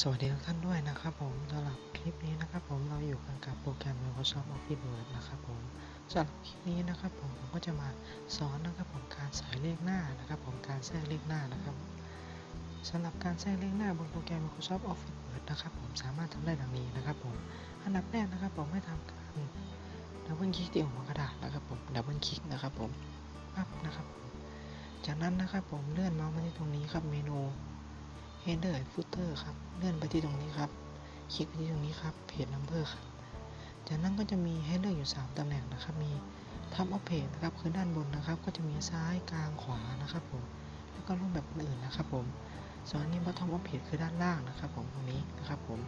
สวัสดีทุกท่านด้วยนะครับผมสำหรับคลิปนี้นะครับผมเราอยู่กันกับโปรแกรม Microsoft Office Word นะครับผมสำหรับคลิปนี้นะครับผมผมก็จะมาสอนนะครับผมการใส่เลขหน้านะครับผมการแทรกเลขหน้านะครับสำหรับการแทรกเลขหน้าบนโปรแกรม Microsoft Office Word นะครับผมสามารถทำได้ดังนี้นะครับผมอันดับแรกนะครับผมให้ทำการดับเบิลคลิกที่หัวกระดาษนะครับผมดับเบิลคลิกนะครับผมปั๊บนะครับ จากนั้นนะครับผมเลื่อนเมาส์มาที่ตรงนี้ครับเมนู header footer ครับ เลื่อนไปที่ตรงนี้ครับ คลิกไปที่ตรงนี้ครับ page number ครับ จากนั้นก็จะมีให้เลือกอยู่ 3ตำแหน่งนะครับ มี top of page นะครับ คือด้านบนนะครับ ก็จะมีซ้ายกลางขวานะครับผม แล้วก็รูปแบบอื่นนะครับผม ส่วนอันนี้ bottom of page คือด้านล่างนะครับ ผมตรงนี้นะครับผม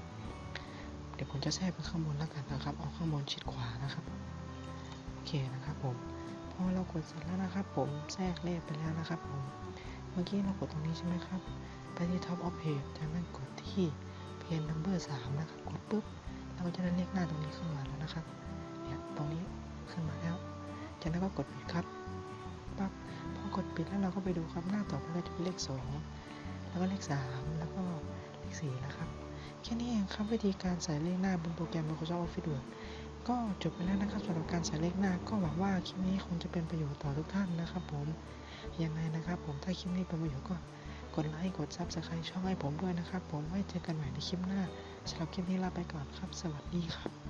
เดี๋ยวผมจะแทรกไปข้างบนแล้วกันนะครับ เอาข้างบนชิดขวานะครับ โอเคนะครับผม พอเรากดเสร็จแล้วนะครับ ผม แทรกเลขไปแล้วนะครับผม เมื่อกี้เรากดตรงนี้ใช่ไหมครับ ไปที่ top of page จากนั้นกดที่ page number 3นะครับ กดปุ๊บ เราก็จะได้เลขหน้าตรงนี้ขึ้นมาแล้วนะครับ เนี่ย ตรงนี้ขึ้นมาแล้ว จากนั้นก็กดปิดครับ ปั๊บ พอกดปิดแล้วเราก็ไปดูครับหน้าต่อไปก็จะเป็นเลข 2 แล้วก็เลข 3 แล้วก็เลข4นะครับ แค่นี้เองครับวิธีการใส่เลขหน้าบนโปรแกรม Microsoft Office Word ก็จบไปแล้วนะครับสำหรับการใส่เลขหน้า ก็หวังว่าคลิปนี้คงจะเป็นประโยชน์ต่อทุกท่านนะครับ ผมยังไงนะครับ ผมถ้าคลิปนี้เป็นประโยชน์ก็กดไลค์กดซับสไครต์ช่องให้ผมด้วยนะครับ ผมไว้เจอกันใหม่ในคลิปหน้าสำหรับคลิปนี้ลาไปก่อนครับ สวัสดีครับ